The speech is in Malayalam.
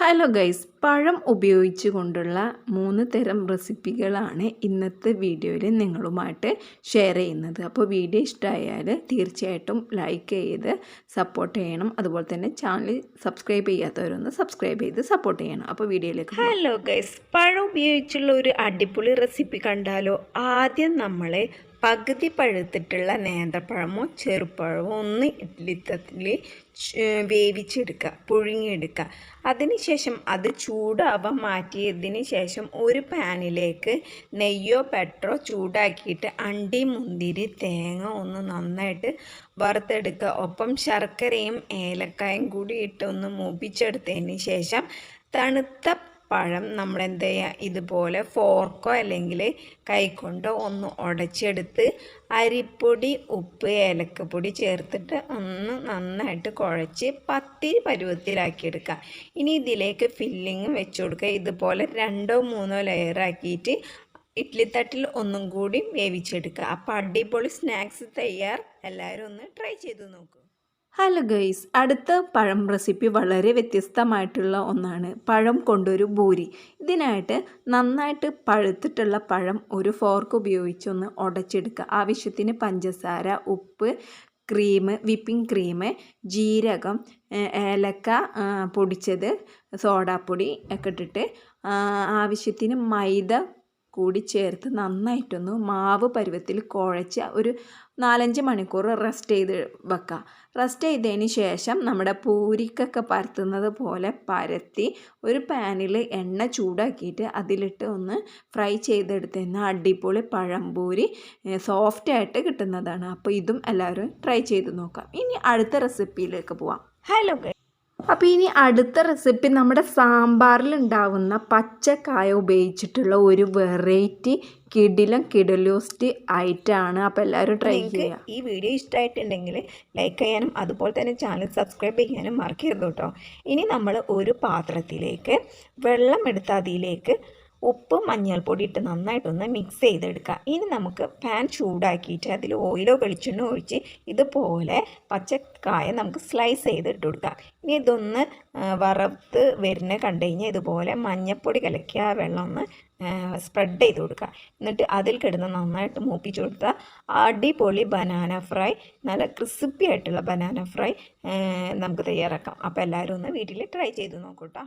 ഹലോ ഗൈസ് പഴം ഉപയോഗിച്ചുകൊണ്ടുള്ള മൂന്ന് തരം റെസിപ്പികളാണ് ഇന്നത്തെ വീഡിയോയിൽ നിങ്ങളുമായിട്ട് ഷെയർ ചെയ്യുന്നത്. അപ്പോൾ വീഡിയോ ഇഷ്ടമായാൽ തീർച്ചയായിട്ടും ലൈക്ക് ചെയ്ത് സപ്പോർട്ട് ചെയ്യണം. അതുപോലെ തന്നെ ചാനൽ സബ്സ്ക്രൈബ് ചെയ്യാത്തവരൊന്ന് സബ്സ്ക്രൈബ് ചെയ്ത് സപ്പോർട്ട് ചെയ്യണം. അപ്പോൾ വീഡിയോയിലേക്ക് ഹലോ ഗൈസ് പഴം ഉപയോഗിച്ചുള്ള ഒരു അടിപൊളി റെസിപ്പി കണ്ടാലോ? ആദ്യം നമ്മൾ പകുതി പഴുത്തിട്ടുള്ള നേന്ത്രപ്പഴമോ ചെറുപ്പഴമോ ഒന്ന് ഇഡ്ലിത്തത്തിൽ വേവിച്ചെടുക്കുക പുഴുങ്ങിയെടുക്കുക. അതിനുശേഷം അത് ചൂടാവാൻ മാറ്റിയതിന് ശേഷം ഒരു പാനിലേക്ക് നെയ്യോ പെട്രോ ചൂടാക്കിയിട്ട് അണ്ടി മുന്തിരി തേങ്ങ ഒന്ന് നന്നായിട്ട് വറുത്തെടുക്കുക. ഒപ്പം ശർക്കരയും ഏലക്കായും കൂടി ഇട്ടൊന്ന് മൂപ്പിച്ചെടുത്തതിന് ശേഷം തണുത്ത പഴം നമ്മൾ എന്ത് ചെയ്യുക ഇതുപോലെ ഫോർക്കോ അല്ലെങ്കിൽ കൈക്കൊണ്ടോ ഒന്ന് ഉടച്ചെടുത്ത് അരിപ്പൊടി ഉപ്പ് ഏലക്കപ്പൊടി ചേർത്തിട്ട് ഒന്ന് നന്നായിട്ട് കുഴച്ച് പത്തിരി പരുവത്തിലാക്കിയെടുക്കുക. ഇനി ഇതിലേക്ക് ഫില്ലിങ് വെച്ച് കൊടുക്കുക. ഇതുപോലെ രണ്ടോ മൂന്നോ ലെയറാക്കിയിട്ട് ഇഡ്ലിത്തട്ടിൽ ഒന്നും കൂടി വേവിച്ചെടുക്കുക. അപ്പോൾ അടിപൊളി സ്നാക്സ് തയ്യാർ. എല്ലാവരും ഒന്ന് ട്രൈ ചെയ്ത് നോക്കൂ. ഹലോ ഗൈസ് അടുത്ത പഴം റെസിപ്പി വളരെ വ്യത്യസ്തമായിട്ടുള്ള ഒന്നാണ്. പഴം കൊണ്ടൊരു ബൂരി. ഇതിനായിട്ട് നന്നായിട്ട് പഴുത്തിട്ടുള്ള പഴം ഒരു ഫോർക്ക് ഉപയോഗിച്ചൊന്ന് ഉടച്ചെടുക്കുക. ആവശ്യത്തിന് പഞ്ചസാര ഉപ്പ് ക്രീം വിപ്പിംഗ് ക്രീം ജീരകം ഏലക്ക പൊടിച്ചത് സോഡാപ്പൊടി ഒക്കെ ഇട്ടിട്ട് ആവശ്യത്തിന് മൈദ കൂടി ചേർത്ത് നന്നായിട്ടൊന്ന് മാവ് പരുവത്തിൽ കുഴച്ച് ഒരു നാലഞ്ച് മണിക്കൂർ റെസ്റ്റ് ചെയ്ത് വെക്കുക റെസ്റ്റ് ചെയ്തതിന് ശേഷം നമ്മുടെ പൂരിക്കൊക്കെ പരത്തുന്നത് പോലെ പരത്തി ഒരു പാനിൽ എണ്ണ ചൂടാക്കിയിട്ട് അതിലിട്ട് ഒന്ന് ഫ്രൈ ചെയ്തെടുത്തതിന് അടിപൊളി പഴംപൂരി സോഫ്റ്റായിട്ട് കിട്ടുന്നതാണ്. അപ്പോൾ ഇതും എല്ലാവരും ട്രൈ ചെയ്ത് നോക്കാം. ഇനി അടുത്ത റെസിപ്പിയിലേക്ക് പോവാം. ഹലോ അപ്പോൾ ഇനി അടുത്ത റെസിപ്പി നമ്മുടെ സാമ്പാറിൽ ഉണ്ടാവുന്ന പച്ചക്കായ ഉപയോഗിച്ചിട്ടുള്ള ഒരു വെറൈറ്റി കിടിലം കിടലോസ്റ്റ് ആയിട്ടാണ് അപ്പോൾ എല്ലാവരും ട്രൈ ചെയ്യുക ഈ വീഡിയോ ഇഷ്ടമായിട്ടുണ്ടെങ്കിൽ ലൈക്ക് ചെയ്യാനും അതുപോലെ തന്നെ ചാനൽ സബ്സ്ക്രൈബ് ചെയ്യാനും മറക്കരുത് കേട്ടോ. ഇനി നമ്മൾ ഒരു പാത്രത്തിലേക്ക് വെള്ളം എടുത്ത് അതിലേക്ക് ഉപ്പ് മഞ്ഞൾപ്പൊടി ഇട്ട് നന്നായിട്ടൊന്ന് മിക്സ് ചെയ്തെടുക്കുക ഇനി നമുക്ക് പാൻ ചൂടാക്കിയിട്ട് അതിൽ ഓയിലോ വെളിച്ചെണ്ണോ ഒഴിച്ച് ഇതുപോലെ പച്ചക്കായ നമുക്ക് സ്ലൈസ് ചെയ്തിട്ട് കൊടുക്കാം. ഇനി ഇതൊന്ന് വറുത്ത് വരുന്ന കണ്ടു കഴിഞ്ഞാൽ ഇതുപോലെ മഞ്ഞൾപ്പൊടി കലക്കിയ വെള്ളം ഒന്ന് സ്പ്രെഡ് ചെയ്ത് കൊടുക്കുക എന്നിട്ട് അതിൽ കിടന്ന് നന്നായിട്ട് മൂപ്പിച്ച് കൊടുത്താൽ അടിപൊളി ബനാന ഫ്രൈ നല്ല ക്രിസ്പി ആയിട്ടുള്ള ബനാന ഫ്രൈ നമുക്ക് തയ്യാറാക്കാം. അപ്പോൾ എല്ലാവരും ഒന്ന് വീട്ടിൽ ട്രൈ ചെയ്ത് നോക്കൂട്ടോ